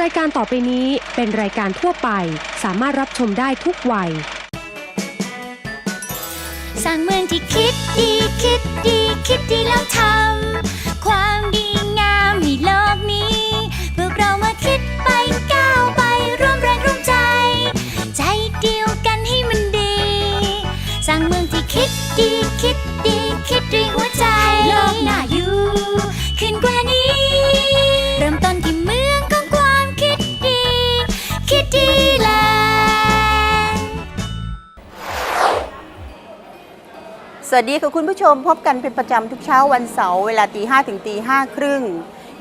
รายการต่อไปนี้เป็นรายการทั่วไป สามารถรับชมได้ทุกวัย สร้างเมืองที่คิดดีคิดดีคิดดีแล้วทำความดีงามให้โลกนี้พวกเรามาคิดไปก้าวไปร่วมแรงร่วมใจ ใจเดียวกันให้มันดี สร้างเมืองที่คิดดีคิดดี สวัสดีค่ะคุณผู้ชมพบกันเป็นประจำทุกเช้าวันเสาร์เวลาตีห้ถึงตีห้าครึ่ง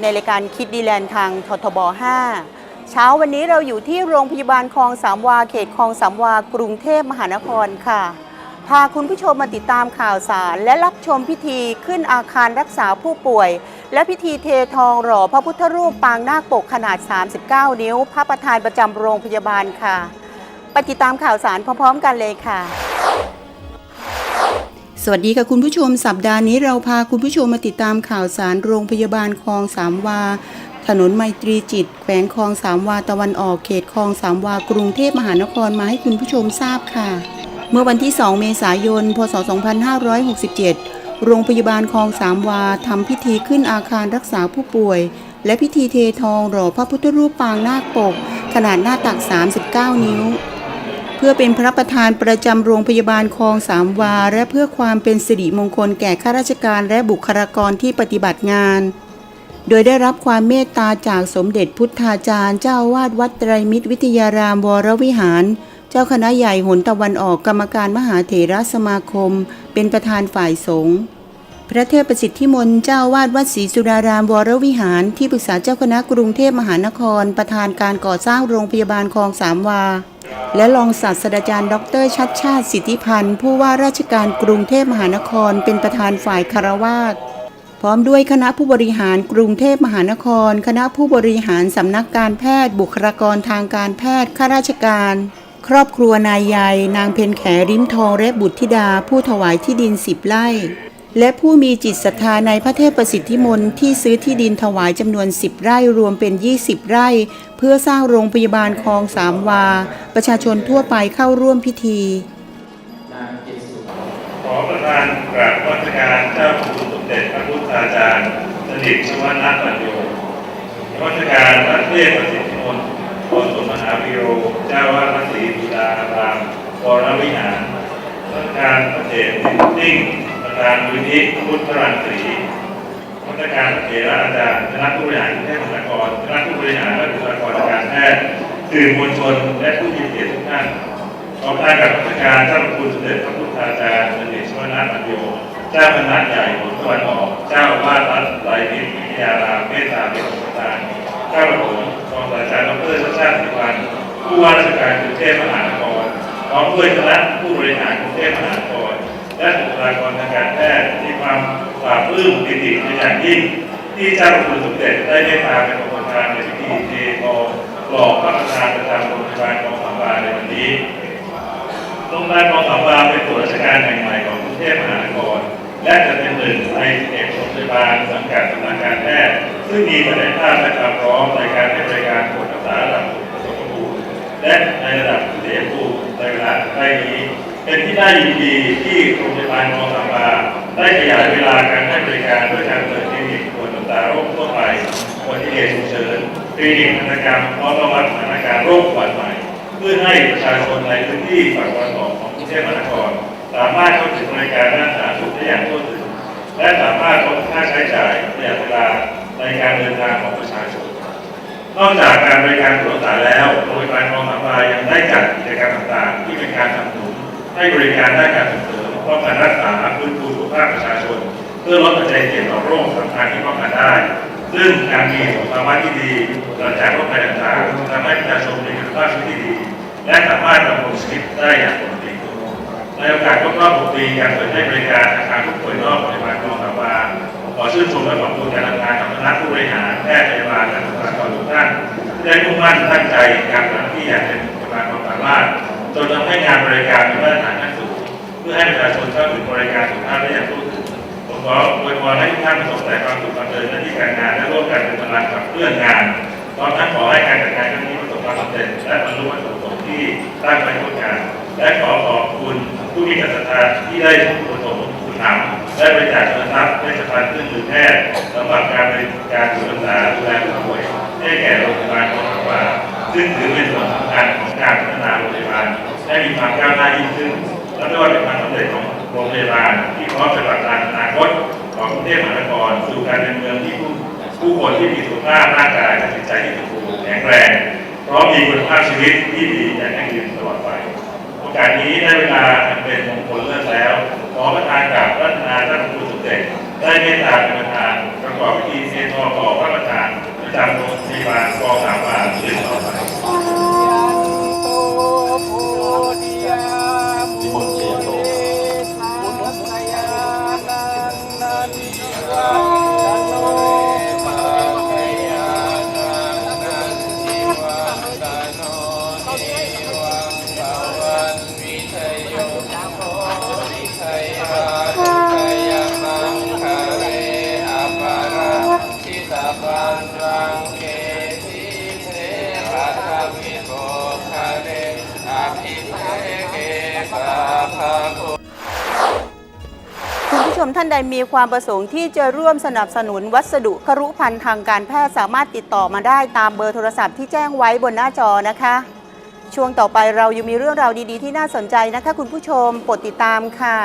ในรายการคิดดีแลนด์ทางททบ 5 เช้าวันนี้เราอยู่ที่โรงพยาบาลคลองสามวา เขตคลองสามวา กรุงเทพมหานครค่ะ พาคุณผู้ชมมาติดตามข่าวสาร และรับชมพิธีขึ้นอาคารรักษาผู้ป่วย และพิธีเททองหล่อพระพุทธรูปปางนาคปกขนาด 39 นิ้ว พระประธานประจำโรงพยาบาลค่ะ ไปติดตามข่าวสารพร้อมๆกันเลยค่ะ วัสดีค่ะคุณผู้ชมสัปดาห์นี้เราพาคุณผู้ชมมาติดตามข่าวสารโรงพยาบาลคลองสามวา ถนนไมตรีจิต แขวงคลองสามวาตะวันออกเขตคลองสามวากรุงเทพมหานครมาให้คุณผู้ชมทราบค่ะ เมื่อวันที่ 2 เมษายน พศ 2567 โรงพยาบาลคลองสามวาทำพิธีขึ้นอาคารรักษาผู้ป่วย และพิธีเททองหล่อพระพุทธรูปปางนาคปก ขนาดหน้าตัก 39 นิ้ว เพื่อเป็นพระประธานประจำโรงพยาบาลคลองสามวา และเพื่อความเป็นสิริมงคลแก่ข้าราชการและบุคลากรที่ปฏิบัติงาน โดยได้รับความเมตตาจากสมเด็จพุทธาจารย์ เจ้าวาดวัดไตรมิตรวิทยารามวรวิหาร เจ้าคณะใหญ่หนตะวันออกกรรมการมหาเถรสมาคม เป็นประธานฝ่ายสงฆ์พระเทพประสิทธิมนต์เจ้าอาวาดวัดศรีสุดารามวรวิหาร ที่ปรึกษาเจ้าคณะกรุงเทพมหานคร ประธานการก่อสร้างโรงพยาบาลคลองสามวา และรองศาสตราจารย์ ดร ชัดชาติสิทธิพันธ์ ผู้ว่าราชการกรุงเทพมหานคร เป็นประธานฝ่ายคารวาสพร้อมด้วยคณะผู้บริหารกรุงเทพมหานคร คณะผู้บริหารสำนักการแพทย์ บุคลากรทางการแพทย์ข้าราชการ ครอบครัวนายใหญ่นางเพนแขริมทองและบุตรธิดา ผู้ถวายที่ดินสิบไร่ และผู้มีจิตศรัทธาในพระเทพประสิทธิมนต์ที่ซื้อที่ดินถวายจำนวน 10 ไร่รวมเป็น 20 ไร่ เพื่อสร้างโรงพยาบาลคลองสามวา ประชาชนทั่วไปเข้าร่วมพิธีขอประทานกราบนมัสการเจ้าคุณสมเด็จพระพุทธาจารย์สนิทชวนาปัญโยนมัสการพระเทพประสิทธิมนต์โอสถมหาวิโรเจ้าวาดพระศรีบุดารามวรวิหารนมัสการพระเดชติ้ง ประธานมูลนิธิพุทธรังสีนมัสการเถระอาจารย์คณะผู้บริหารกรุงเทพมหานครคณะผู้บริหารและบุคลากรทางการแพทย์สื่อมวลชนและผู้มีเกียรติทุกท่านขอพระกับราชการเจ้าพระคุณสมเด็จพระพุทธาจารย์สนิทชวนาปัญโยเจ้าคณะใหญ่หนตะวันออก เจ้าวาดวัดไตรมิตรวิทยารามเมตตาเป็นประธานเจ้าประถมรองศาสตราจารย์ดรชาติชาติสิพันผู้ว่าราชการกรุงเทพมหานครพร้อมด้วยคณะผู้บริหารกรุงเทพมหานคร และบุคลากรทางการแพทย์มีความปราบปลื้มปิติเป็นอย่างยิ่งที่เจ้าคุณสมเด็จได้เมตตาเป็นประธานในพิธีเททองหล่อพระประธานประจำโรงพยาบาลกองสามวาในวันนี้โรงพยาบาลคลองสามวาเป็นส่วนราชการแห่งใหม่ของกรุงเทพมหานครและจะเป็นหนึ่งใน11โรงพยาบาลสังกัดสำนักการแพทย์ซึ่งมีศักยภาพและความพร้อมในการให้บริการคนรักษาระดับสมบูรณ์และในระดับเสียภูมิในเวลาใกล้นี้ เป็นที่ได้ยินดีที่โรงพยาบาลคลองสามาได้ขยายเวลาการให้บริการด้วยการเปิดคลินิกตรวจรักษาโรคทั่วไปอุบัติเหตุฉุกเฉินคลินิกธนกรรมพร้อมระวัดสถานการณ์โรคอุบัติใหม่ เพื่อให้ประชาชนในพื้นที่ฝั่งตะวันออกของกรุงเทพมหานครสามารถเข้าถึงบริการด้านสาธารณสุขได้อย่างทั่วถึง และสามารถลดค่าใช้จ่ายประหยัดเวลาในการเดินทางของประชาชนนอกจากการบริการตรวจสาแล้วโรงพยาบาลคลองสามวายังได้จัดกิจกรรมต่างๆ ที่เป็นการสนับสนุน ให้บริการด้านการส่งเสริมป้องกันรักษาฟื้นฟูสุขภาพประชาชน เพื่อลดปัจจัยเสี่ยงต่อโรคสำคัญที่ป้องกันได้ ซึ่งการมีสุขภาวะที่ดีหลังจากโรคภัยต่างๆทำให้ประชาชนมีคุณภาพชีวิตที่ดี และสามารถดำรงชีวิตได้อย่างปกติในโอกาสครบรอบ6ปีการเปิดให้บริการอาคารผู้ป่วยนอกโรงพยาบาลคลองสามวาขอชื่นชมและขอบคุณการทำงานของคณะผู้บริหารแพทย์พยาบาลและบุคลากรทุกท่านที่ได้มุ่งมั่นตั้งใจการทำหน้าที่อย่างเป็นโรงพยาบคลองสามวาจ นทำให้งานบริการมีมาตรฐานขั้นสูงเพื่อให้ประชาชนเข้าถึงบริการสุขภาพได้อย่างทั่วถึงผมขออวยพรให้ทุกท่านประสบแต่ความสุขความเจริญหน้าที่การงานและร่วมกันเป็นพลังขับเคลื่อนงานพร้อมทั้งขอให้การจัดงานครั้งนี้ประสบความสำเร็จและบรรลุวัตถุประสงค์ที่ตั้งไว้ทุกการและขอขอบคุณผู้มีจิตศรัทธาที่ได้ประสมคุณธรรมและบริจาคเงินทรัพย์เวชภัณฑ์เครื่องมือแพทย์สำหรับการบริการดูแลดูแลผู้ป่วยให้แก่โรงพยาบาลของเราว่าซึ่งถือเป็นส่วนสำคัญของการ นาโรงพยาบาลให้มีความก้าวหน้ายิ่งขึ้น และไม่ว่าเป็นความสำเร็จของโรงพยาบาลที่พร้อมจะผลักดันอนาคตของกรุงเทพมหานครสู่การเป็นเมืองที่ผู้ผู้คนที่มีสุขภาพร่างกายและจิตใจที่สมบูรณ์แข็งแรงพร้อมมีคุณภาพชีวิตที่ดีอย่างยั่งยืนตลอดไปโอกาสนี้ได้เวลาเป็นมงคลเลิศแล้วขอประทานกับรัตนาท่านครูสมเด็จได้เมตตาเป็นประธานประกอบพิธีเซนทอขอพระประธานประจำโรงพยาบาลกองสามวาสืบต่อ ท่านใดมีความประสงค์ที่จะร่วมสนับสนุนวัสดุครุภัณฑ์ทางการแพทย์สามารถติดต่อมาได้ตามเบอร์โทรศัพท์ที่แจ้งไว้บนหน้าจอนะคะ ช่วงต่อไปเรายังมีเรื่องราวดีๆ ที่น่าสนใจนะคะ คุณผู้ชมโปรดติดตามค่ะ